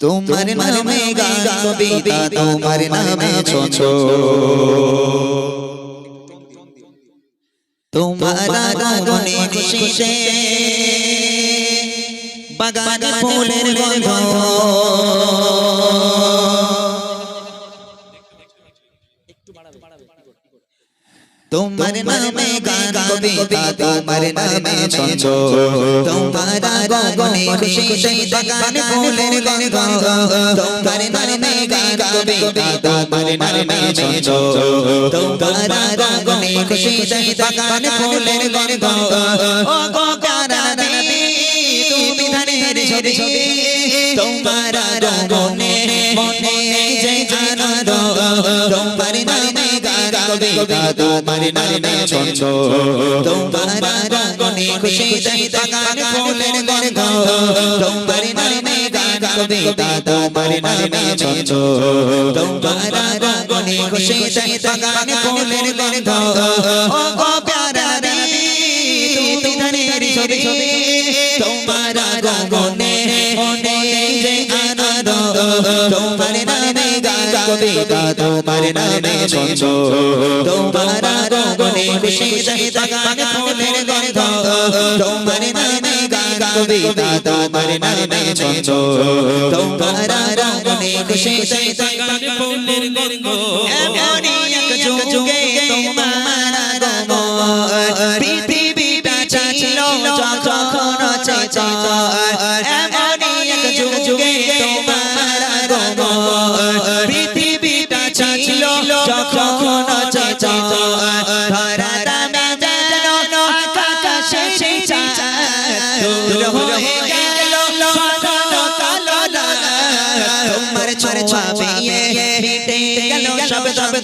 তোমার নামে গান কবিতা তোমার নামে ছোট তোমার গনে খুশিতে বাগান ফুলের গন্ধ। তোমার নামে গান কবিতা তোমার নামে ছন্দ। তোমার আগমনে খুশিতে বাগান ফুলের গন্ধ। তোমার নামে গান কবিতা তোমার নামে ছন্দ। তোমার আগমনে খুশিতে বাগান ফুলের গন্ধ। ও গো প্যারা নবী তুমি ধানের ছবি। তোমার আগমনে মনে যে আনন্দ। তোমার নামে গান কবিতা তোমার নামে ছন্দ তোমার আগমনে খুশিতে বাগান ফুলের গন্ধ। তোমার নামে গান কবিতা তোমার নামে ছন্দ তোমার আগমনে খুশিতে বাগান ফুলের গন্ধ। ও কবিতা তোমার নামে ছন্দ তোমার আগমনে খুশিতে বাগান ফুলের গন্ধ তোমার নামে কবিতা তোমার নামে ছন্দ তোমার আগমনে খুশিতে বাগান ফুলের গন্ধ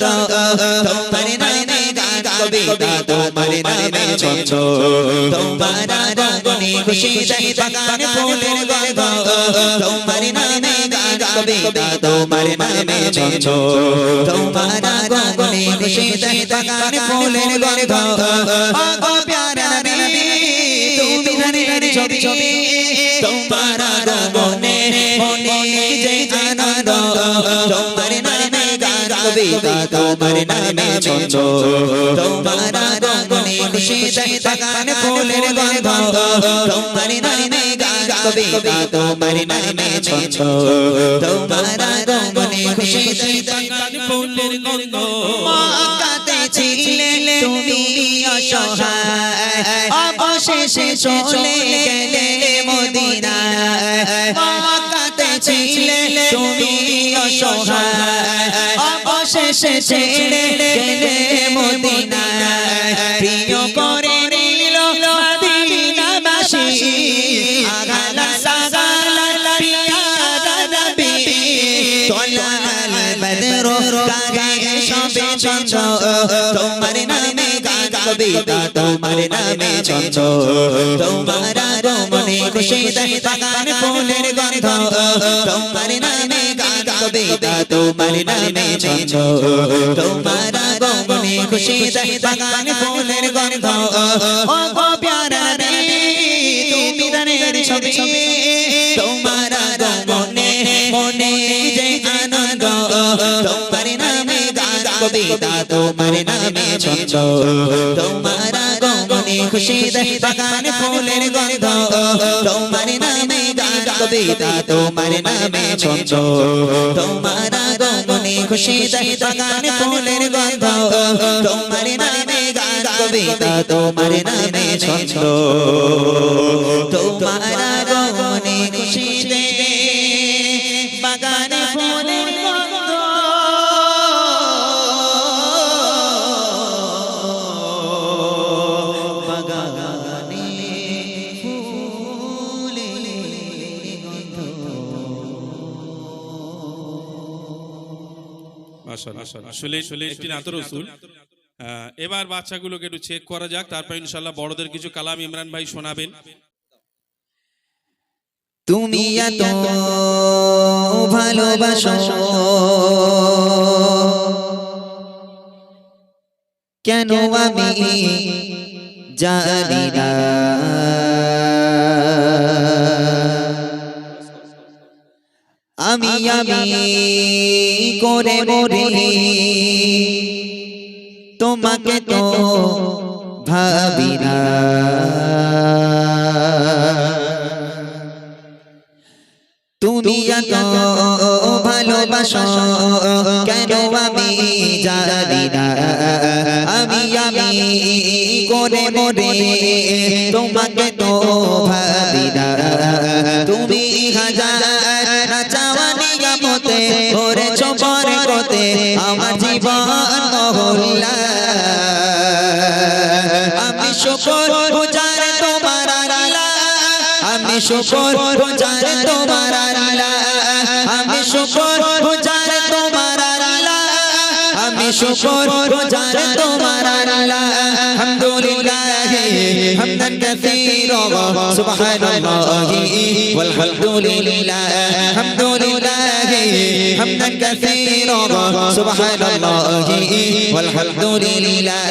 তোমার নামে গান কবিতা তোমার নামে ছন্দ তোমার আগমনে খুশিতে বাগান ফুলের গন্ধ তোমার নামে গান কবিতা তোমার নামে ছন্দ তোমার আগমনে খুশিতে বাগান ফুলের গন্ধ ও প্যারা নবী তুমি ধানের ছবি ছবি তোমার আগমনে মনে কবিতা তোমার নামে ছন্দ। তোমার আগমনে খুশিতে বাগান ফুলের গন্ধ। তোমার নামে গান কবিতা তোমার নামে ছন্দ। তোমার আগমনে খুশিতে বাগান ফুলের গন্ধ। মক্কাতে ছিলে তুমি অসহায়। অবশেষে চলে গেলে অবশেষে ছেড়ে গেলে মদিনায়। প্রিয় করে নিল মদিনাবাসী। আগালা সাগালা পিয়ারা নবী তোলাল বদরো কাগে সবে ছন্দ তোমার নামে গান কবিতা, তোমার নামে ছন্দ তোমার আগমনে খুশিতে বাগান ফুলের গন্ধ। তোমার নামে কবিতা তোমার নামে ছন্দ তোমার আগমনে খুশিতে বাগান ফুলের গন্ধ। ও গো প্যারা নবী তুমি ধানের ছবি। তোমার আগমনে মনে যে আনন্দ। তোমার নামে গান তোমার নামে ছন্দ তোমার আগমনে খুশিতে বাগান ফুলের গন্ধ। তোমার নামে কবিতা তোমার নামে ছন্দ তোমার আগমনে খুশিতে বাগান ফুলের গন্ধ তোমার নামে গান কবিতা তোমার নামে ছন্দ তোমার আসলে একটি নাত রসুল। এবার বাচ্চাগুলোকে একটু চেক করা যাক তারপর ইনশাল্লাহ বড়দের কিছু কালাম ইমরান ভাই শোনাবেন। তুমি এত ভালোবাসো। কেন আমি জানি না। আমি আমি করে মরে। তোমাকে তো ভাবি না এত ভালোবাসো কেন আমি জানি না। আমি আমি করে মরে তোমাকে তো ভাবি শুকর গুজার তোমার আল্লাহ। আমি শুকর গুজার তোমার আল্লাহ। আমি শুকর গুজার তোমার আল্লাহ। আমি শুকর গুজার তোমার আল্লাহ। আলহামদুলিল্লাহ। হামদান কাসীরা সুবহানাল্লাহ والحمدلله الحمد لله حمدا كثيرا سبحان الله والحمد لله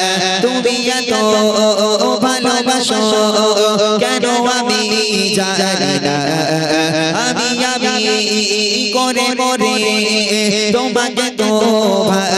তুমি এত ভালোবাসো কেন আমি জানি না আমি আমি করে মরে তোমাকে তো ভাবি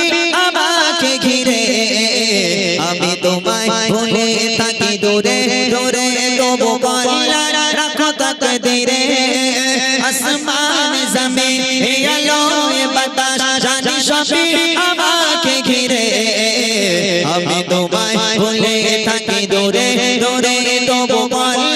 ঘিরে আমি তোমায় ভুলে থাকি দূরে দূরে তবু কল্লা রাখো তাকে দিরে আসমান জমিন আলো বাতাস, জানি সবই আমাকে ঘিরে। আমি তোমায় ভুলে থাকি দূরে দূরে তবু কল্লা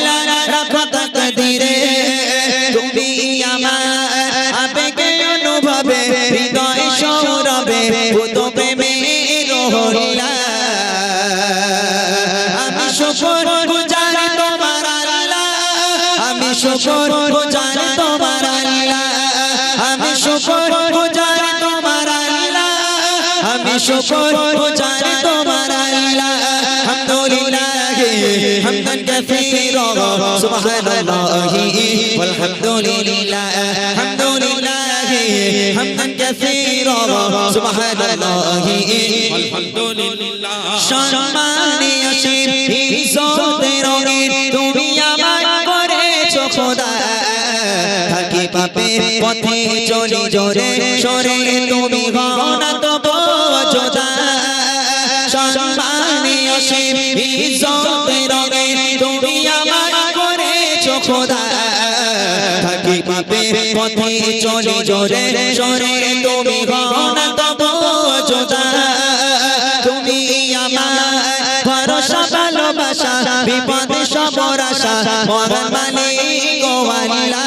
সুবহানাল্লাহি ওয়াল হামদুলিল্লাহ হামদুলিল্লাহ হামদান কাসীরা, সুবহানাল্লাহি ওয়াল হামদুলিল্লাহ সম্মানীয় শিরফি সদের তুমি আমায় করেছ খোদা। থাকি পাপের পথে চলি, জোরে সরে তুমি ভাবনা তো বোঝো সম্মানীয় শিরফি সদের চলি জোরে সরে তুমি হও না তো তুমি আমার ভরসা, ভালোবাসা, বিপদে সবর আশা মহান মালিক ও আল্লাহ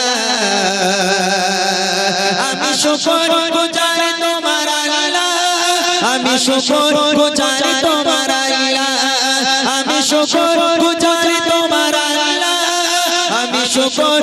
আমি শুকর তোমার আমি শুকর তোমার আমি শুকর তোমার আমি শুকর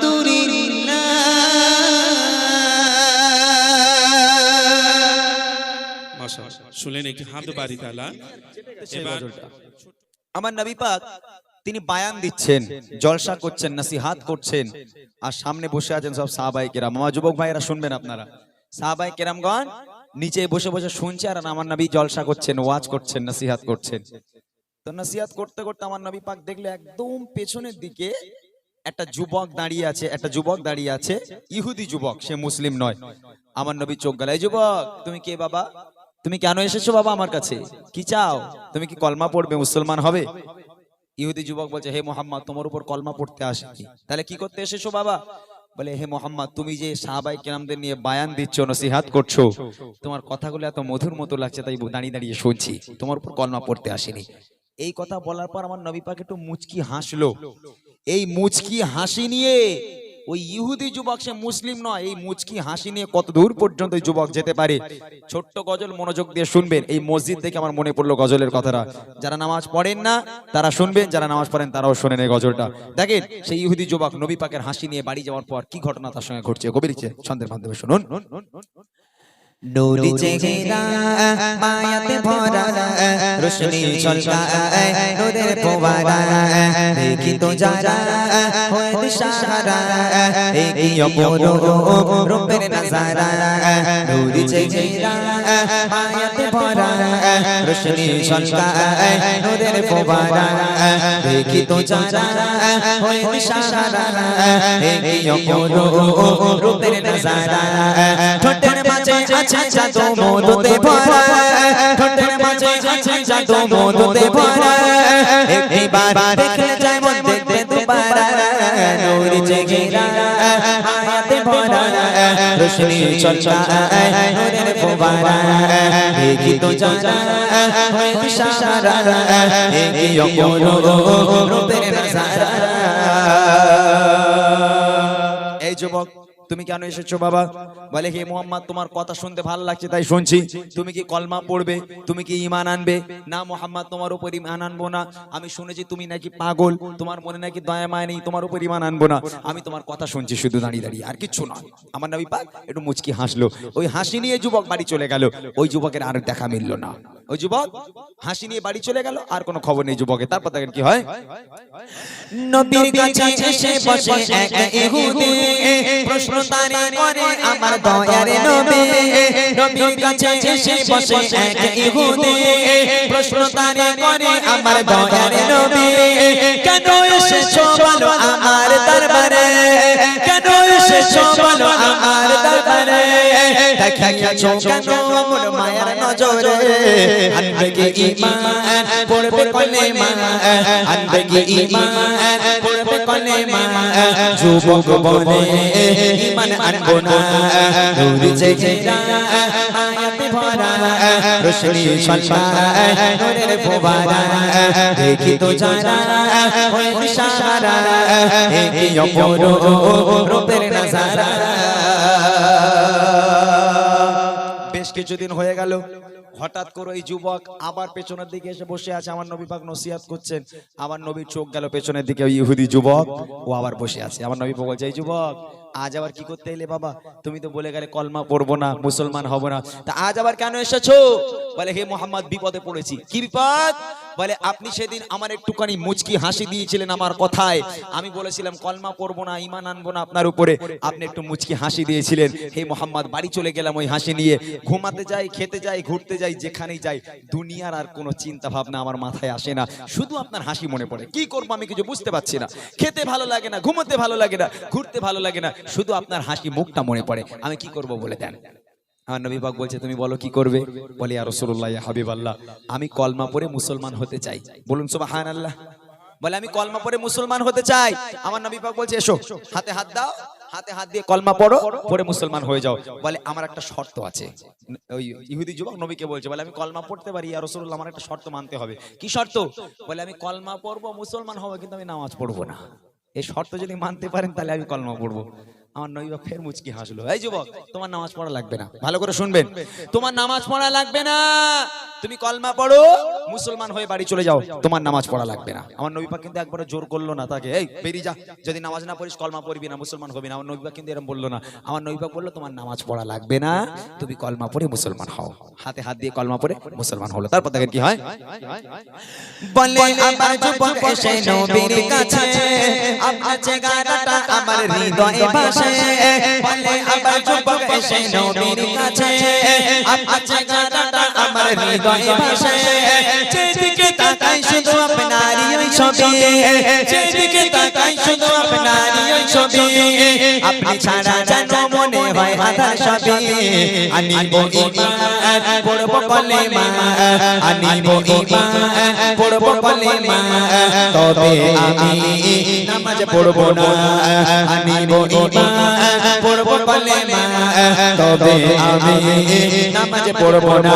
শুনলেন একটি হামদ বাড়ি এবার আমার নবী পাক, তিনি বায়ান দিচ্ছেন, জলসা করছেন, নাসিহাত করছেন। আর সামনে বসে আছেন সব সাহাবাই কেরাম। আমার যুবক ভাইয়েরা শুনবেন আপনারা। সাহাবাই কেরামগণ নিচে বসে বসে শুনছে আর আমার নবী জলসা করছেন, ওয়াজ করছেন, নাসিহাত করছেন। তো নাসিহাত করতে করতে আমার নবী পাক দেখলে একদম পেছনের দিকে একটা যুবক দাঁড়িয়ে আছে, একটা যুবক দাঁড়িয়ে আছে, ইহুদি যুবক, সে মুসলিম নয়। আমার নবী চোখ গেল, এই যুবক, তুমি কে বাবা? তুমি কেন এসেছ বাবা আমার কাছে? কি চাও? তুমি কি কলমা পড়বে? মুসলমান হবে? ইহুদি যুবক বলছে, হে মোহাম্মদ, তোমার উপর কলমা পড়তে আসে তাহলে কি করতে এসেছ বাবা? বলে, হে মোহাম্মদ, তুমি যে সাহাবাই কেরামদের নিয়ে বায়ান দিচ্ছ, নসিহাত করছ, তোমার কথাগুলো এত মধুর মতো লাগছে তাই দাঁড়িয়ে দাঁড়িয়ে শুনছি। তোমার উপর কলমা পড়তে আসেনি। এই কথা বলার পর আমার নবী পাকে একটু মুচকি হাসলো। এই মুচকি হাসি নিয়ে ওই ইহুদি যুবক সে মুসলিম নয়, এই মুচকি হাসি নিয়ে কত দূর পর্যন্ত যুবক যেতে পারে? ছোট্ট গজল মনোযোগ দিয়ে শুনবেন, এই মসজিদ থেকে আমার মনে পড়ল গজলের কথাটা। যারা নামাজ পড়েন না, তারা শুনবেন, যারা নামাজ পড়েন, তারাও শোনেন এই গজলটা। দেখেন, সেই ইহুদি যুবক নবী পাকের হাসি নিয়ে বাড়ি যাওয়ার পর কি ঘটনা তার সঙ্গে ঘটছে? কবির ছন্দের মাধ্যমে শুনুন। নূরি চেহারা মায়াতে ভরা রোশনি চলকায় নূরের ফোয়ারা দেখি তো যারা হয় দিশাহারা এই অপরূপ রূপের নজারা নূরি চেহারা মায়াতে ভরা রোশনি চলকায় নূরের ফোয়ারা দেখি তো যারা হয় দিশাহারা এই অপরূপ রূপের নজারা আছে জাদু মধুতে ভরা। ঠোঁটের মাঝে আছে জাদু মধুতে ভরা। একবার দেখলে যায় মন দেখতে দুবারা। নূর জেগেরা হায়াতে ভরা। রোশনি চলকা নূরের ফোয়ারা। দেখি তো জানা হয় ইশারা। এই অপরূপ রূপের নজারা। এই যুবক। তুমি কেন এসেছ বাবা বলে হে মোহাম্মদ তোমার কথা শুনতে ভালো লাগছে তাই শুনছি তুমি কি কলমা পড়বে তুমি কি ইমান আনবে না মোহাম্মদ তোমার উপর ইমান আনব না আমি শুনেছি তুমি নাকি পাগল তোমার মনে নাকি দয়া মায় নেই তোমার উপর ইমান আনব না আমি তোমার কথা শুনছি শুধু দাঁড়িয়ে দাঁড়িয়ে আর কিচ্ছু না আমার নবী পাক একটু মুচকি হাসলো ওই হাসি নিয়ে যুবক বাড়ি চলে গেল ওই যুবকের আর দেখা মিললো না ওই যুবক হাসি নিয়ে বাড়ি চলে গেল আর কোনো খবর নেই যুবকের তারপর দেখেন কি হয় নবীর কাছে এসে বসে এক ইহুদি প্রশ্ন তারে করে আমার দয়ার নবী। নবীর কাছে এসে বসে এক ইহুদি। প্রশ্ন তারে করে আমার দয়ার নবী। কেন এসেছ বলো আমার দরবারে? কেন এসেছ বলো আমার দরবারে? দেখিয়াছো কেন আমার মায়ের নজরে। আনবে কি ঈমান? পড়বে কলেমা আনবে কি ঈমান? পড়বে কলেমা যুবক বলে ঈমান আনব না। নূর জেগেরা আয়াতে ভরা রোশনি সলসায় নূরের ফোয়ারা দেখি তো যারা হয় ইশারা এই অপরূপ রূপের নজারা। কিছুদিন হয়ে গেল। হঠাৎ করে ওই যুবক আবার পেছনের দিকে এসে বসে আছে, আমার নবী পাক নসিহাত করছেন। আমার নবীর চোখ গেল পেছনের দিকে, ওই ইহুদি যুবক, ও আবার বসে আছে। আমার নবী বলছে, এই যুবক, আজ আবার কি করতে এলে বাবা? তুমি তো বলে গেলে কলমা পড়ব না, মুসলমান হব না। তা আজ আবার কেন এসেছ? বলে, হে মোহাম্মদ, বিপদে পড়েছি। কি বিপদ? বলে, আপনি সেদিন আমার একটুখানি মুচকি হাসি দিয়েছিলেন আমার কথায়। আমি বলেছিলাম, কলমা পড়ব না, ইমান আনব না আপনার উপরে। আপনি একটু মুচকি হাসি দিয়েছিলেন। হে মোহাম্মদ, বাড়ি চলে গেলাম ওই হাসি নিয়ে। ঘুমাতে যাই, খেতে যাই, ঘুরতে যাই, যেখানেই যাই। দুনিয়ার আর কোনো চিন্তা ভাবনা আমার মাথায় আসে না। শুধু আপনার হাসি মনে পড়ে। কি করব আমি কিছু বুঝতে পারছি না। খেতে ভালো লাগে না, ঘুমোতে ভালো লাগে না, ঘুরতে ভালো লাগে না। শুধু আপনার হাসি মুখটা মনে পড়ে। আমি কি করব বলে দেন? আমার নবী পাক বলছে, তুমি বলো কি করবে? বলে আর রসুল্লাহ হাবিব আল্লাহ আমি কলমা পড়ে মুসলমান হতে চাই। বলুন সুবাহান আল্লাহ বলে, আমি কলমা পড়ে মুসলমান হতে চাই। আমার নবী পাক বলছে, এসো, হাতে হাত দাও, হাতে হাত দিয়ে কলমা পড়ো, পড়ে মুসলমান হয়ে যাও। বলে, আমার একটা শর্ত আছে। ওই ইহুদি যুবক নবীকে বলছে, বলে, আমি কলমা পড়তে পারি আর রসুল্লাহ আমার একটা শর্ত মানতে হবে। কি শর্ত? বলে, আমি কলমা পড়ব, মুসলমান হব, কিন্তু আমি নামাজ পড়ব না। এই শর্ত যদি মানতে পারেন, তাহলে আমি কলমা পড়ব। আমার নবী ফের মুচকি হাসলো। এই যুবক তোমার নামাজ পড়া লাগবে না। ভালো করে শুনবেন। তোমার নামাজ পড়া লাগবে না। তুমি কলমা পড়ো মুসলমান হয়ে বাড়ি চলে যাও। তোমার নামাজ পড়া লাগবে না। আমার নবী পাক কিন্তু একবারে জোর করল না তাকে। এই বেরিয়ে যা। যদি নামাজ না পড়িস কলমা পড়বি না মুসলমান হবি না। আমার নবী পাক কিন্তু এরকম বলল না। আমার নবী পাক বলল তোমার নামাজ পড়া লাগবে না। তুমি কলমা পড়ে মুসলমান হও। হাতে হাত দিয়ে কলমা পড়ে মুসলমান হলো। তারপর দেখেন কি হয়? বলে আমার যুবক এসে নবীর কাছে আপনার চেহারাটা আমার হৃদয়ে ভাসে। ভাসে বলে আবার যুবক এসে নবীর কাছে। আছে গানাটা আমার হৃদয়ে ভাসে। যেদিকে তাকাই শুধু আপনারই ওই ছবি। যেদিকে তাকাই শুধু আপনারই ওই ছবি। আপনি ছাড়া যেন মনে হয় আধার সবই। আনিব ইমান, পড়ব কলেমা। আনিব ইমান, পড়ব কলেমা। তবে আমি নামাজ পড়ব না। আনিব ইমান, পড়ব কলেমা। তবে আমি নামাজ পড়ব না।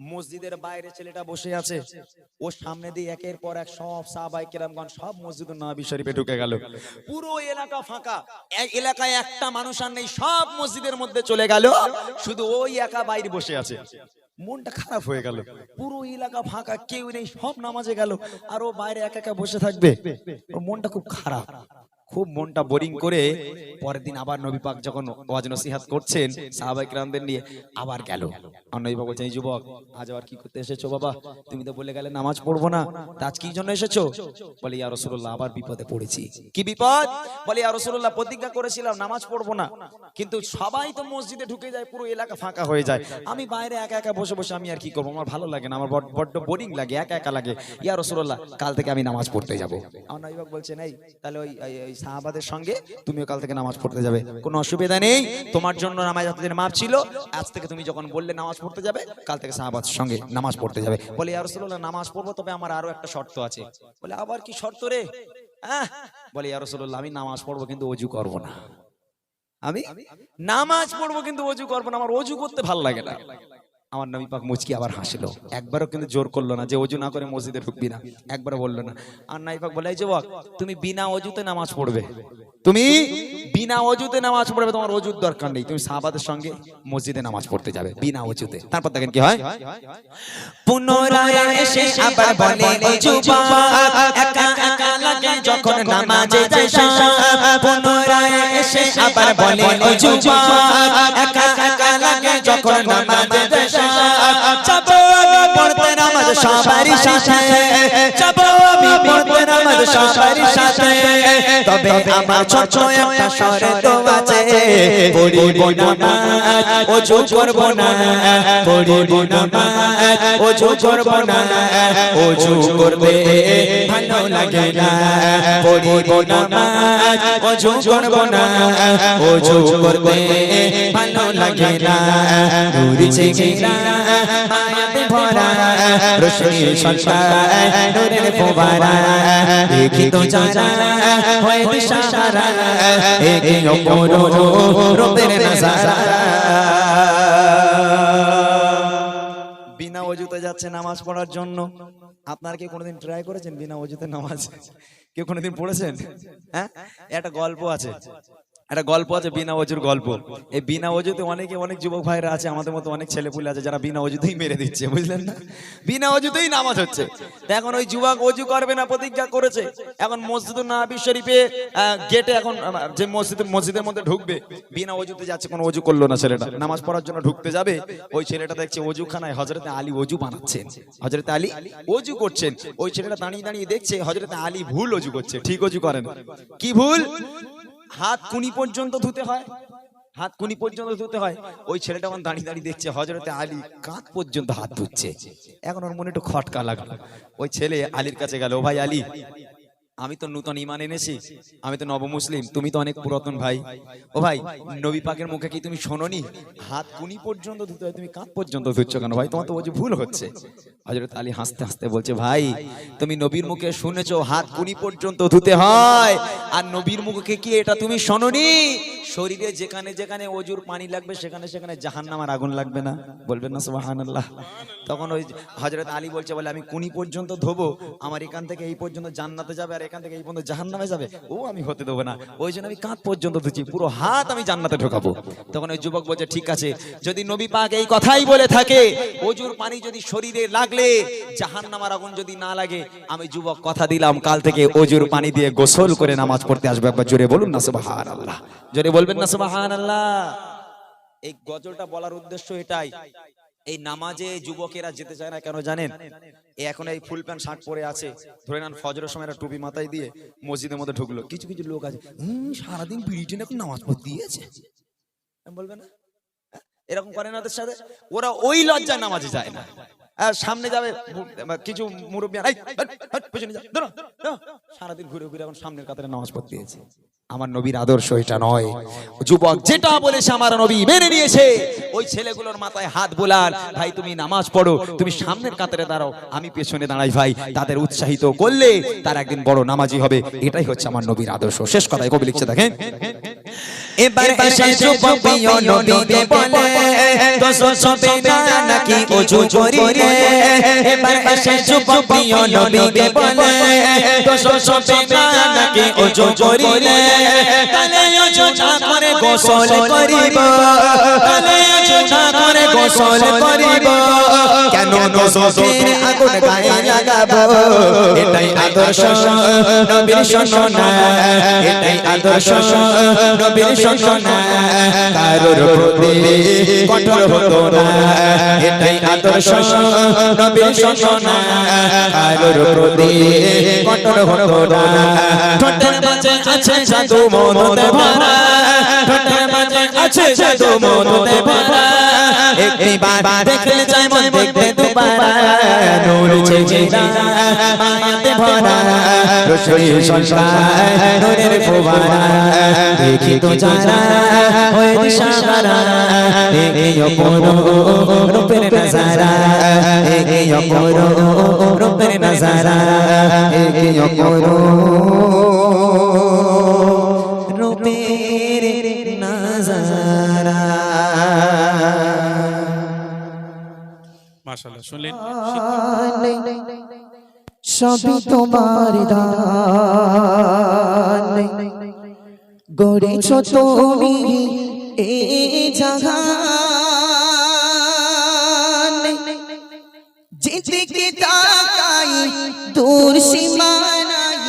মসজিদের বাইরে ছেলেটা বসে আছে। ও সামনে দিয়ে একের পর এক সব সাহাবাই কেরামগণ সব মসজিদ নবী শরীফে ঢুকে গেল। পুরো এলাকা ফাঁকা। এলাকায় একটা মানুষ আর নেই, সব মসজিদের মধ্যে চলে গেল। শুধু ওই একা বাইরে বসে আছে। মনটা খারাপ হয়ে গেল। পুরো এলাকা ফাঁকা, কেউ নেই, সব নামাজে গেল। আর ও বাইরে একা একা বসে থাকবে। ওর মনটা খুব খারাপ। খুব মনটা বোরিং করে পরের দিন আবার নবী পাক যখন ওয়াজ নসিহাত করছেন সাহাবাই কিরামদের নিয়ে আবার গেল। আর নবী পাক বলছেন যুবক, আজ আবার কি করতে এসেছ বাবা? তুমি তো বলে গেলে নামাজ পড়ব না। তা আজ কি জন্য এসেছ? বলে, ইয়া রাসূলুল্লাহ, আবার বিপদে পড়েছি। কি বিপদ? বলে, ইয়া রাসূলুল্লাহ, প্রতিজ্ঞা করেছিলাম, নামাজ পড়ব না। কিন্তু সবাই তো মসজিদে ঢুকে যায়, পুরো এলাকা ফাঁকা হয়ে যায়। আমি বাইরে একা একা বসে বসে আমি আর কি করব? আমার ভালো লাগে না, আমার বড- বড্ড বোরিং লাগে, একা একা লাগে। ইয়া রাসূলুল্লাহ, কাল থেকে আমি নামাজ পড়তে যাব। আমার নবী পাক বলছেন, এই, তাহলে ওই সাহাবাদের সঙ্গে তুমিও কাল থেকে নামাজ পড়তে যাবে। কোনো অসুবিধা নেই। তোমার জন্য নামাজ এতদিন মাপ ছিল। আজ থেকে তুমি যখন বললে নামাজ পড়তে যাবে কাল থেকে সাহাবাদের সঙ্গে নামাজ পড়তে যাবে। বলে ইয়া রাসূলুল্লাহ নামাজ পড়ব তবে আমার আরও একটা শর্ত আছে। বলে আবার কি শর্ত রে? বলে ইয়া রাসূলুল্লাহ আমি নামাজ পড়ব কিন্তু অজু করব না। আমি নামাজ পড়ব কিন্তু অজু করব না আমার অজু করতে ভালো লাগে না। আমার নবী পাক মুচকি আবার হাসলো। একবারও কিন্তু জোর করল না যে অজু না করে মসজিদে ঢুকবি না। একবারও বলল না। আর নবী পাক বলে এই যুবক তুমি বিনা অজুতে নামাজ পড়বে। তুমি বিনা অজুতে নামাজ পড়বে তোমার অজুর দরকার নেই। তুমি সাহাবাদের সঙ্গে মসজিদে নামাজ পড়তে যাবে বিনা অজুতে। তারপর দেখেন কি হয়? পুনরায় এসে আবার বলে যুবক একা একা লাগে যখন নামাজে যাই পুনরায় এসে আবার বলে যুবক সাথে। যাব আমি পড়তে নামাজ সবারই সাথে। তবে আমার ছোট একটা শর্ত আছে। পড়িব নামাজ ওযু করব না। পড়িব নামাজ ওযু করব না। ওযু করবে ভালো লাগে না। পড়িব নামাজ ওযু করব না। ওযু করবে ভালো লাগে না। ঘেরা মায়াতে ভরা রোশনি ফোয়ারা দেখি তো বিনা অজুতে যাচ্ছে নামাজ পড়ার জন্য। আপনারা কি কোনোদিন ট্রাই করেছেন? বিনা অজুতে নামাজ? কেউ কোনোদিন পড়েছেন? হ্যাঁ? একটা গল্প আছে। একটা গল্প আছে বিনা অজুর গল্প এই বিনা অজুতে অনেকে অনেক যুবক ভাইরা আছে আমাদের মতো অনেক ছেলেপুলে আছে যারা বিনা অজুতেই মেরে দিচ্ছে বুঝলেন না? বিনা অজুতেই নামাজ হচ্ছে। এখন ওই যুবক অজু করবে না প্রতিজ্ঞা করেছে। এখন মসজিদ নাবি শরীফে গেটে এখন যে মসজিদ মসজিদের মধ্যে ঢুকবে বিনা অজুতে যাচ্ছে কোনো অজু করল না ছেলেটা। নামাজ পড়ার জন্য ঢুকতে যাবে ওই ছেলেটা দেখছে অজুখানায় হজরতে আলী অজু বানাচ্ছেন। হজরতে আলী অজু করছেন ওই ছেলেটা দাঁড়িয়ে দাঁড়িয়ে দেখছে হজরতে আলী ভুল অজু করছে ঠিক অজু করেন কি ভুল? হাত কুনি পর্যন্ত ধুতে হয়। হাত কুনি পর্যন্ত ধুতে হয়। ওই ছেলেটা এখন দাঁড়িয়ে দাঁড়িয়ে দেখছে হজরতে আলী কাঁধ পর্যন্ত হাত ধুচ্ছে। এখন ওর মনে একটু খটকা লাগল। ওই ছেলে আলীর কাছে গেল, "ও ভাই আলী, আমি তো নূতন ইমান এনেছি, আমি তো নবমুসলিম, তুমি তো অনেক পুরাতন ভাই। ও ভাই, নবী পাকের মুখে কি তুমি শোনোনি? হাত কুনি পর্যন্ত ধুতে হয়, তুমি কাঁধ পর্যন্ত ধুচ্ছ কেন? ভাই, তোমার তো ভুল হচ্ছে। হজরত আলী হাসতে হাসতে বলছে ভাই তুমি নবীর মুখে শুনেছো হাত কুনি পর্যন্ত ধুতে হয়। আর নবীর মুখে কি এটা তুমি শোনোনি? শরীরে যেখানে যেখানে অজুর পানি লাগবে সেখানে সেখানে জাহান্নামার আগুন লাগবে না। বলবেন না সুবহানাল্লাহ। তখন ওই হজরত আলী বলছে বলে আমি কুনি পর্যন্ত ধোবো আমার এখান থেকে এই পর্যন্ত জান্নাতে যাবে আর এখান থেকে এই পর্যন্ত জাহান্নামে যাবে। ও আমি হতে দেবো না। ওই জন্য আমি কাঁধ পর্যন্ত ধুচ্ছি পুরো হাত আমি জান্নাতে ঢোকাবো। তখন ওই যুবক বলছে ঠিক আছে যদি নবী পাক এই কথাই বলে থাকে অজুর পানি যদি শরীরে লাগলে লাগলে জাহান্নামার আগুন যদি না লাগে আমি যুবক কথা দিলাম কাল থেকে অজুর পানি দিয়ে গোসল করে নামাজ পড়তে আসবে। একবার জোরে বলুন না সুবাহান আল্লাহ জোরে বলবেন না সুবাহান আল্লাহ এই গজলটা বলার উদ্দেশ্য এটাই। এই নামাজে যুবকেরা যেতে চায় না কেন জানেন? এ এখন এই ফুল প্যান্ট শার্ট পরে আছে। ধরে নেন ফজরের সময় একটা টুপি মাথায় দিয়ে মসজিদের মধ্যে ঢুকলো। কিছু কিছু লোক আছে "হুম, সারাদিন বিড়ি টেনে এখন নামাজ পড়তে দিয়েছে? বলবে না? এরকম করে না ওদের সাথে? ওরা ওই লজ্জায় নামাজে যায় না। সামনে যাবে কিছু মুরব্বী। সারাদিন ঘুরে ঘুরে এখন সামনের কাতারে নামাজ পড়তে দিয়েছে আমার নবীর আদর্শ এটা নয়। যুবক যেটা বলেছে আমার নবী মেনে নিয়েছে। ওই ছেলেগুলোর মাথায় হাত বোলার ভাই, তুমি নামাজ পড়ো, তুমি সামনের কাতারে দাঁড়াও, আমি পেছনে দাঁড়াই ভাই। তাদের উৎসাহিত করলে তার একদিন বড় নামাজি হবে। এটাই হচ্ছে আমার নবীর আদর্শ। শেষ কথায় কবি লিখছে, দেখেন। এবার এসে যুবক প্রিয় নবীকে বলে দোষো ছবে না নাকি অজু করি? রে এবার এসে যুবক প্রিয় নবীকে বলে দোষো ছবে না নাকি অজু করি? রে কালে অজু না করে গোসল করিব। কালে অজু না করে গোসল করিব। কেন নসফের আগুন গায়ে লাগাবো? এটাই আদর্শ নবীর শোনা এটাই আদর্শ নবীর শোনা কারোর প্রতি কঠোর হতো না। এটাই আদর্শ নবীর শোনা কারোর প্রতি কঠোর হতো না। ঠোঁটের মাঝে আছে জাদু মনতে ভরা ঠোঁটের মাঝে আছে জাদু মনতে ভরা একটি বার দেখলে চাই মন দেখতে দুবার নূর ছেজিরা মায়াতে ভরা রোশনি সন্তান, নূরের ফোয়ারা দেখি তো যারা হয়ে দিশাহারা এই অপর রূপের নজারা। এই অপর রূপের নজারা এই অপর মাশাল্লাহ শুনলেন? সবই তোমার দান। গড়েছ তুমি এই জাহান যেদিকে তাকাই দূর সীমানাই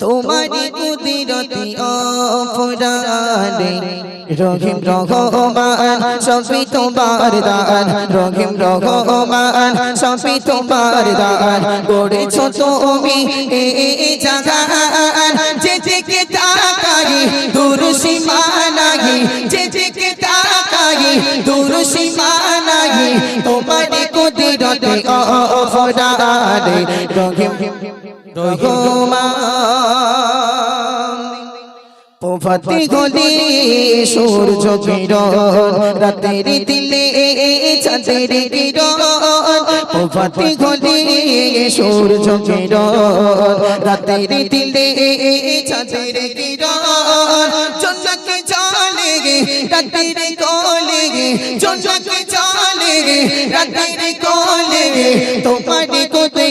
তোমার কুদিরতি অপরাধে রহিম রহমান সবই তোমার দান রহিম রহমান সবই তোমার দান গড়েছ তুমি এই জাহান যেদিকে তাকাই দূর সীমানাই যেদিকে তাকাই দূর সীমানাই তোমার কুদিরতি অপরাধে রহিম রহমান। প্রভাতি গলি সূর্য কিরণ রাতের দিলে চাঁদের কিরণ প্রভাতি গলি সূর্য কিরণ রাতের দিলে চাঁদের কিরণ চন্দ্রকে চলে রাতের কোলে চন্দ্রকে চলে রাতের কোলে তোমার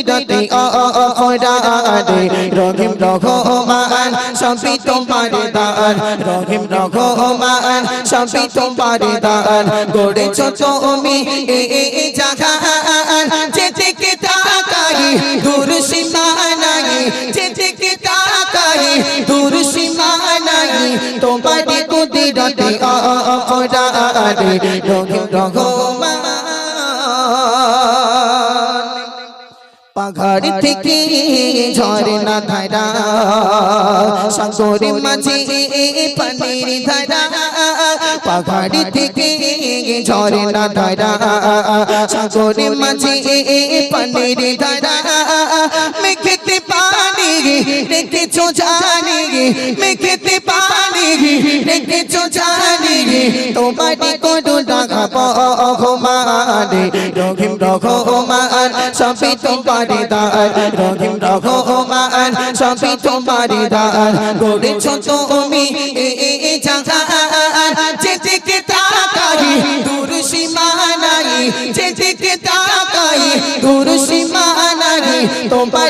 কোতে রাতে অরারে রহিম রহমান সবই তোমার দান রহিম রহমান সবই তোমার দান গড়েছ তুমি এই জাহান যে তাকাই দূর সীমানাই যে থেকে তাকাই দূর সীমানাই তোমার কুদিরতে অরারে রহিম রহমান পাহাড় থেকে ঝর্ণা ধারা সাগরের মাঝে পানির ধারা পাহাড় থেকে ঝর্ণা ধারা সাগরের মাঝে পানির ধারা রেখেছো জানি মেঘেতে পানি রেখেছো জানি, তোমার কোনো পহমানে রহিম রহমান সবই তোমার দান রহিম রহমান সবই তোমার দান গড়েছ তুমি এই জাহান যেদিকে তাকাই, দূর সীমানাই যেদিকে তাকাই, দূর সীমানাই তোমার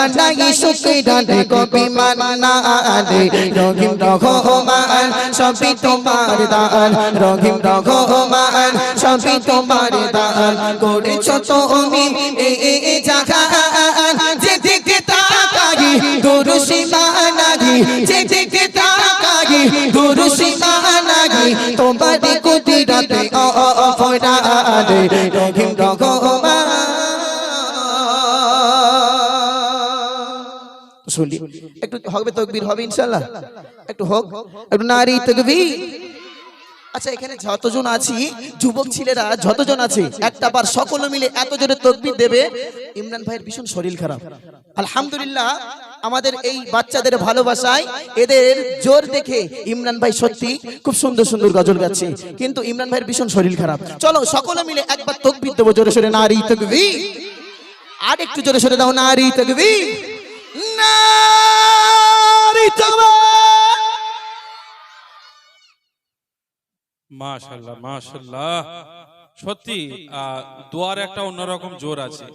জানাই ডালে কবি মানা আলে রহিম রঘমান সবই তোমার দান রহিম রঘমান সবই তোমার দান করেছ তুমি এ এ এ জাগান যে দিকে তাকাই গুরু সীমানাগি যে দিকে তাকাই গুরু সীমানাগি তোমার কুটিরাতে অ অ অ আলে রহিম শুনলি একটু হবে তকবীর হবে ইনশাআল্লাহ। একটু হোক একটু নারী তকবীর। আচ্ছা এখানে যতজন আছি যুবক ছেলেরা যতজন আছে একটা বার সকলে মিলে এত জোরে তকবীর দেবে। ইমরান ভাইয়ের ভীষণ শরীর খারাপ। আলহামদুলিল্লাহ আমাদের এই বাচ্চাদের ভালোবাসায় এদের জোর দেখে ইমরান ভাই সত্যি খুব সুন্দর সুন্দর গজল গাচ্ছে। কিন্তু ইমরান ভাইয়ের ভীষণ শরীর খারাপ। চলো সকলে মিলে একবার তকবীর দেবো জোরে সরে নারী তকবীর। আর একটু জোরে সরে দাও নারী তকবীর। মাশাল্লাহ মাশাল্লাহ সত্যি দোয়ার একটা অন্যরকম জোর আছে।